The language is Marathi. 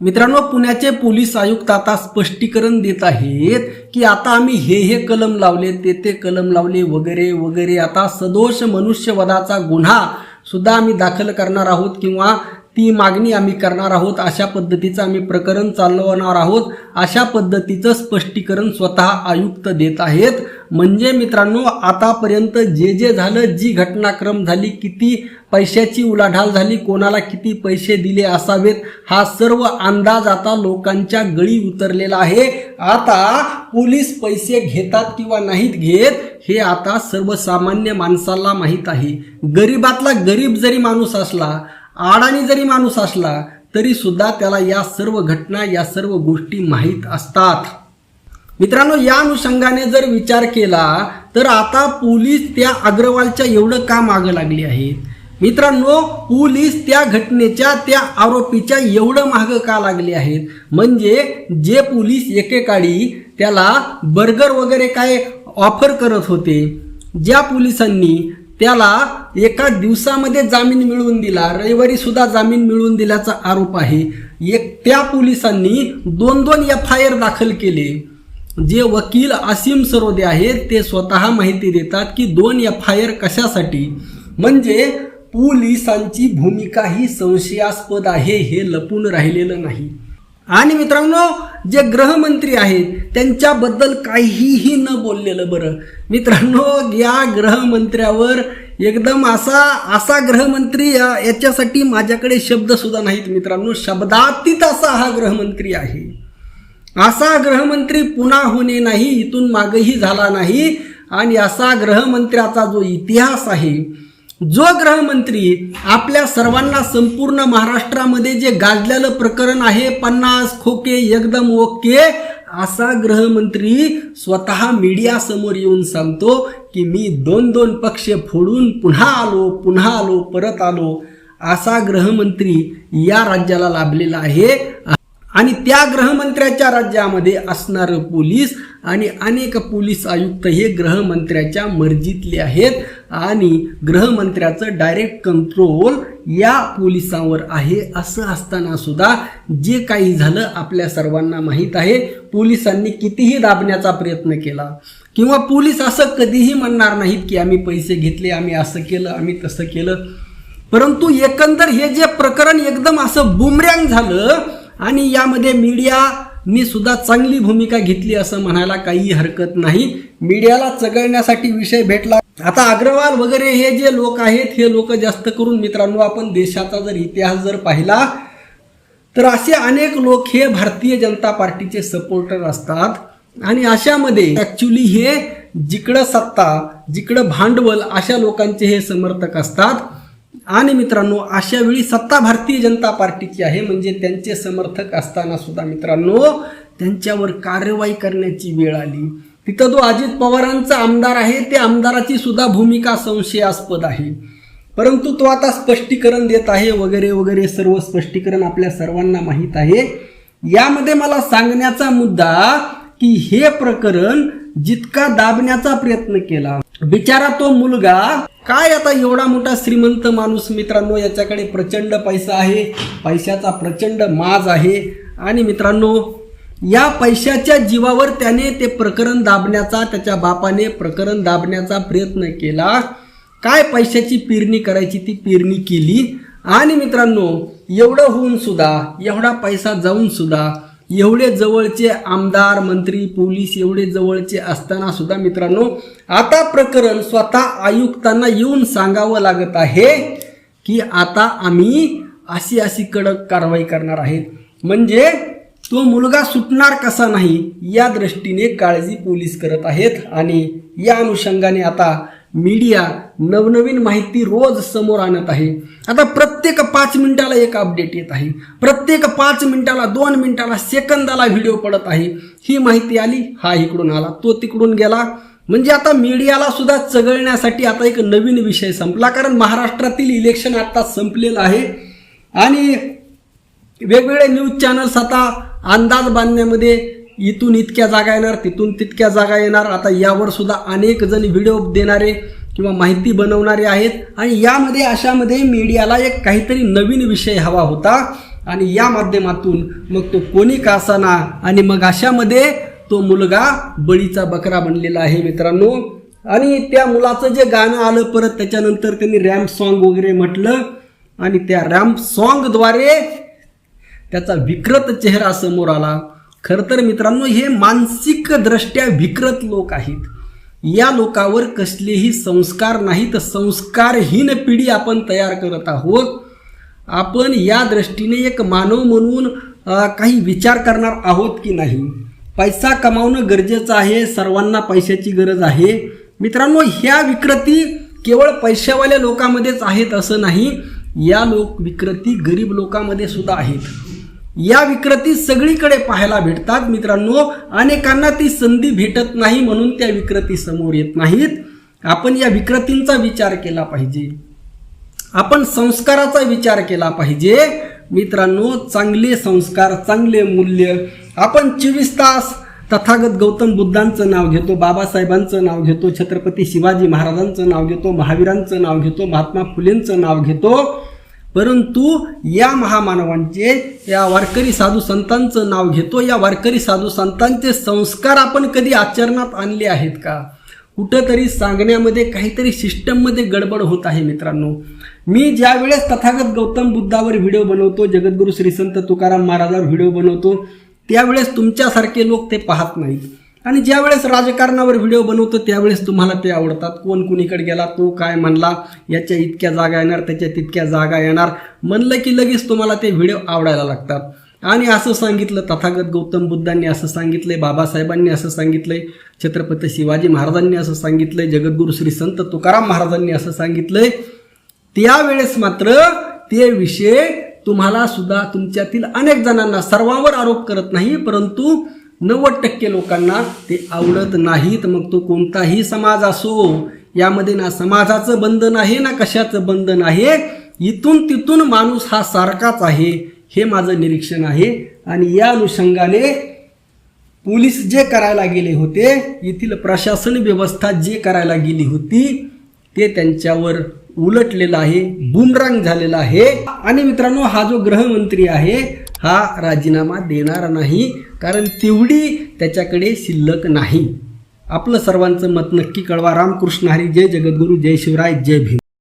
मित्रांनो पुण्याचे पोलीस आयुक्त आता स्पष्टीकरण देत आहेत की आता आम्ही हे हे कलम लावले ते ते कलम लावले वगैरे वगैरे. आता सदोष मनुष्यवधाचा गुन्हा सुद्धा आम्ही दाखल करणार आहोत किंवा ती मागणी आम्ही करणार आहोत. अशा पद्धतीचं आम्ही प्रकरण चालवणार आहोत. अशा पद्धतीचं स्पष्टीकरण स्वतः आयुक्त देत आहेत. म्हणजे मित्रांनो आतापर्यंत जे जे झालं जी घटनाक्रम झाली किती पैशाची उलाढाल झाली कोणाला किती पैसे दिले असावेत हा सर्व अंदाज आता लोकांच्या गळी उतरलेला आहे. आता पोलीस पैसे घेतात किंवा नाहीत घेत हे आता सर्वसामान्य माणसाला माहीत आहे. गरीबातला गरीब जरी माणूस असला आडाणी जरी माणूस असला तरी सुद्धा त्याला या सर्व घटना या सर्व गोष्टी माहीत असतात. मित्रांनो या अनुषंगाने जर विचार केला तर आता पोलीस त्या अग्रवालच्या एवढं का मागं लागले आहेत? मित्रांनो पोलीस त्या घटनेच्या त्या आरोपीच्या एवढं मागं का लागले आहेत? म्हणजे जे पोलीस एकेकाळी त्याला बर्गर वगैरे काय ऑफर करत होते ज्या पोलिसांनी त्याला एका दिवसामध्ये जामीन मिळवून दिला रविवारी सुद्धा जामीन मिळवून दिल्याचा आरोप आहे. एक त्या पोलिसांनी दोन दोन एफ आय आर दाखल केले. जे वकील असीम सरोदे आहेत ते स्वतः माहिती देतात की दोन एफ आय आर कशासाठी? म्हणजे पोलिसांची भूमिका ही संशयास्पद आहे हे लपून राहिलेलं नाही. आणि मित्रांनो जे गृहमंत्री आहेत त्यांच्याबद्दल काहीही न बोललेलं बरं. मित्रांनो या गृहमंत्र्यावर एकदम असा असा गृहमंत्री याच्यासाठी माझ्याकडे शब्दसुद्धा नाहीत मित्रांनो. शब्दातीत असा हा गृहमंत्री आहे. असा गृहमंत्री पुन्हा होणे नाही इथून मागही झाला नाही. आणि असा गृहमंत्र्याचा जो इतिहास आहे जो गृहमंत्री आपल्या सर्वांना संपूर्ण महाराष्ट्रामध्ये जे गाजलेलं प्रकरण आहे पन्नास खोके एकदम ओके असा गृहमंत्री स्वतः मीडियासमोर येऊन सांगतो की मी दोन दोन पक्ष फोडून पुन्हा आलो पुन्हा आलो परत आलो असा गृहमंत्री या राज्याला लाभलेला आहे. आणि त्या गृहमंत्र्याच्या राज्यामध्ये असणारं पोलीस आणि अनेक पोलीस आयुक्त हे गृहमंत्र्याच्या मर्जीतले आहेत. आणि गृहमंत्र्याचं डायरेक्ट कंट्रोल या पोलिसांवर आहे असं असताना सुद्धा जे काही झालं आपल्या सर्वांना माहीत आहे. पोलिसांनी कितीही दाबण्याचा प्रयत्न केला किंवा पोलीस असं कधीही म्हणणार नाहीत की आम्ही पैसे घेतले आम्ही असं केलं आम्ही तसं केलं. परंतु एकंदर हे जे प्रकरण एकदम असं बुमऱ्यांग झालं आणि यामध्ये मीडियानी सुद्धा चांगली भूमिका घेतली असं म्हणायला काही हरकत नाही. मीडियाला चघळण्यासाठी विषय भेटला. आता अग्रवाल वगैरे हे जे लोक आहेत हे लोक जास्त करून मित्रांनो आपण देशाचा जर इतिहास जर पाहिला तर असे अनेक लोक हे भारतीय जनता पार्टीचे सपोर्टर असतात. आणि अशामध्ये ॲक्च्युली हे जिकडं सत्ता जिकडं भांडवल अशा लोकांचे हे समर्थक असतात. आणि मित्रांनो अशा वेळी सत्ता भारतीय जनता पार्टीची आहे. म्हणजे त्यांचे समर्थक असताना सुद्धा मित्रांनो त्यांच्यावर कारवाई करण्याची वेळ आली. तिथं जो अजित पवारांचा आमदार आहे त्या आमदाराची सुद्धा भूमिका संशयास्पद आहे. परंतु तो आता स्पष्टीकरण देत आहे वगैरे वगैरे सर्व स्पष्टीकरण आपल्या सर्वांना माहीत आहे. यामध्ये मला सांगण्याचा मुद्दा की हे प्रकरण जितका दाबण्याचा प्रयत्न केला बिचारा तो मुलगा काय आता एवढा मोठा श्रीमंत माणूस मित्रांनो याच्याकडे प्रचंड पैसा आहे. पैशाचा प्रचंड माज आहे. आणि मित्रांनो या पैशाच्या जीवावर त्याने ते प्रकरण दाबण्याचा त्याच्या बापाने प्रकरण दाबण्याचा प्रयत्न केला. काय पैशाची पेरणी करायची ती पेरणी केली. आणि मित्रांनो एवढं होऊन सुद्धा एवढा पैसा जाऊन सुद्धा एवढे जवळचे आमदार मंत्री पोलीस एवढे जवळचे असताना सुद्धा मित्रांनो आता प्रकरण स्वतः आयुक्तांना येऊन सांगावं लागत आहे की आता आम्ही अशी अशी कडक कारवाई करणार आहेत. म्हणजे तो मुलगा सुटणार कसा नाही या दृष्टीने काळजी पोलीस करत आहेत आणि या अनुषंगाने आता मीडिया नवनवीन माहिती रोज समोर आणत आहे. आता प्रत्येक पाच मिनिटाला एक अपडेट येत आहे. प्रत्येक पाच मिनिटाला दोन मिनिटाला सेकंदाला व्हिडिओ पडत आहे. ही माहिती आली हा इकडून आला तो तिकडून गेला. म्हणजे आता मीडियाला सुद्धा चघळण्यासाठी आता एक नवीन विषय संपला. कारण महाराष्ट्रातील इलेक्शन आता संपलेलं आहे. आणि वेगवेगळे न्यूज चॅनल्स आता अंदाज बांधण्यामध्ये इथून इतक्या जागा येणार तिथून तितक्या जागा येणार. आता यावर सुद्धा अनेक जण व्हिडिओ देणारे किंवा माहिती बनवणारे आहेत. आणि यामध्ये अशामध्ये मीडियाला एक काहीतरी नवीन विषय हवा होता. आणि या माध्यमातून मग तो कोणी का असाना? आणि मग अशामध्ये तो मुलगा बळीचा बकरा बनलेला आहे मित्रांनो. आणि त्या मुलाचं जे गाणं आलं परत त्याच्यानंतर त्यांनी रॅम्प सॉन्ग वगैरे म्हटलं. आणि त्या रॅम्प सॉन्गद्वारे त्याचा विकृत चेहरा समोर आला. खरं तर मित्रांनो हे मानसिक दृष्ट्या विकृत लोक आहेत. या लोकावर कसलेही संस्कार नाहीत. संस्कारहीन पिढी आपण तयार करत आहोत. आपण या दृष्टीने एक मानव म्हणून काही विचार करणार आहोत की नाही? पैसा कमावणं गरजेचं आहे. सर्वांना पैशाची गरज आहे. मित्रांनो ह्या विकृती केवळ पैशावाल्या लोकांमध्येच आहेत असं नाही. या लोक विकृती गरीब लोकांमध्ये सुद्धा आहेत. या विकृती सगळीकडे पाहायला भेटतात. मित्रांनो अनेकांना ती संधी भेटत नाही म्हणून त्या विक्रती समोर येत नाहीत. आपण या विकृतींचा विचार केला पाहिजे. आपण संस्काराचा विचार केला पाहिजे. मित्रांनो चांगले संस्कार चांगले मूल्य. आपण चोवीस तास तथागत गौतम बुद्धांचं नाव घेतो बाबासाहेबांचं नाव घेतो छत्रपती शिवाजी महाराजांचं नाव घेतो महावीरांचं नाव घेतो महात्मा फुलेंचं नाव घेतो. परंतु या महामानवांचे या वारकरी साधू संतांचं नाव घेतो. या वारकरी साधू संतांचे संस्कार आपण कधी आचरणात आणले आहेत का? कुठंतरी सांगण्यामध्ये काहीतरी सिस्टममध्ये गडबड होत आहे मित्रांनो. मी ज्या वेळेस तथागत गौतम बुद्धावर व्हिडिओ बनवतो जगद्गुरू श्री संत तुकाराम महाराजावर व्हिडिओ बनवतो त्यावेळेस तुमच्यासारखे लोक ते पाहत नाहीत. आणि ज्या वेळेस राजकारणावर व्हिडिओ बनवतो त्यावेळेस तुम्हाला ते आवडतात. कोण कुणीकडे गेला तो काय म्हणला याच्या इतक्या जागा येणार त्याच्या तितक्या जागा येणार. म्हणलं की लगेच तुम्हाला ते व्हिडिओ आवडायला लागतात. आणि असं सांगितलं तथागत गौतम बुद्धांनी असं सांगितलंय बाबासाहेबांनी असं सांगितलंय छत्रपती शिवाजी महाराजांनी असं सांगितलंय जगद्गुरु श्री संत तुकाराम महाराजांनी असं सांगितलंय. त्यावेळेस मात्र ते विषय तुम्हाला सुद्धा तुमच्यातील अनेक जणांना सर्वांवर आरोप करत नाही परंतु नव्वद टक्के लोकांना ते आवडत नाहीत. मग तो कोणताही समाज असो यामध्ये ना समाजाचं बंधन आहे ना कशाचं बंधन आहे इथून तिथून माणूस हा सारखाच आहे हे माझं निरीक्षण आहे. आणि या अनुषंगाने पोलीस जे करायला गेले होते येथील प्रशासन व्यवस्था जे करायला गेली होती ते त्यांच्यावर उलटलेलं आहे बुमरांग झालेला आहे. आणि मित्रांनो हा जो गृहमंत्री आहे हा राजीनामा देणार नाही कारण तेवढी त्याच्याकडे शिल्लक नाही. आपलं सर्वांचं मत नक्की कळवा. रामकृष्ण हरी जय जगद्गुरू जय शिवराय जय भीम.